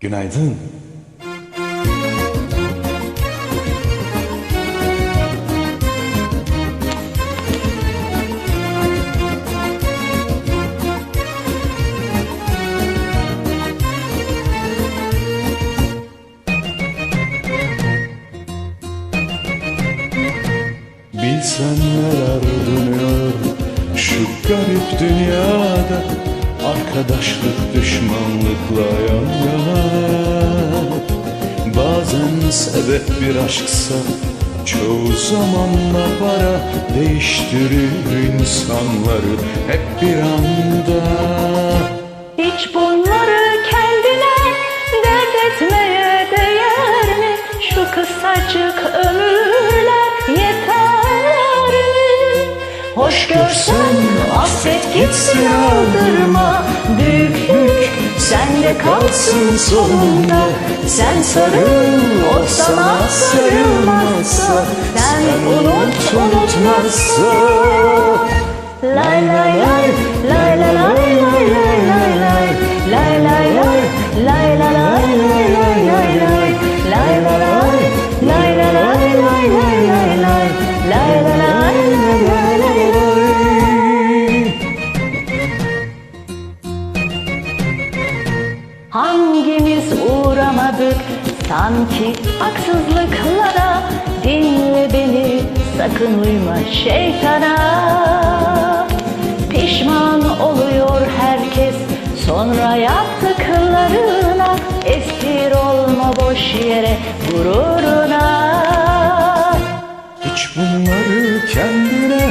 Günaydın. Bilsen neler dönüyor şu garip dünyada Arkadaşlık düşmanlıkla yan yana Bazen sebep bir aşksa Çoğu zaman da para değiştirir insanları hep bir anda Hiç bunları kendine dert etmeye değer mi? Şu kısacık ömürler yeter mi? Hoş görsen affet gitsin Büyüklük sende kalsın sonunda. Sen sarıl o sana sarılmazsa Sen unut unutmazsa lay lay lay Hangimiz uğramadık? Sanki haksızlıklara Dinle beni sakın uyma şeytana. Pişman oluyor herkes sonra yaptıklarına. Esir olma boş yere gururuna. Hiç bunları kendine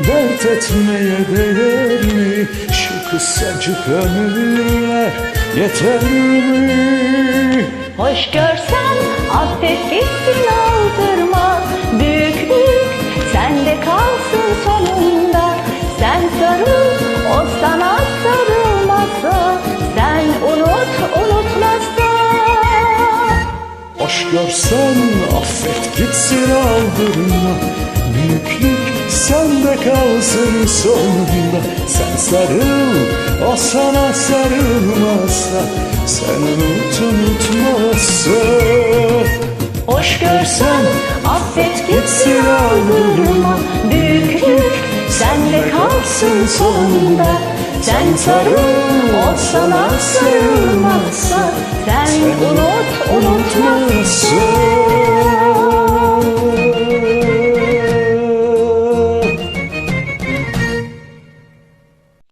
dert etmeye değer mi? Şu kısacık ömürler yeter mi? Hoş görsen affet gitsin aldırma Büyüklük sende kalsın sonunda. Sen sarıl o sana sarılmazsa. Sen unut unutmazsa. Hoş görsen affet gitsin aldırma. Büyüklük sende kalsın sonunda. Sen sarıl o sana sarılmazsa Sen unut unutmazsa Hoş görsen affet gitsin aldırma Büyüklük sende kalsın sonunda. Sen sarıl o sana sarılmazsa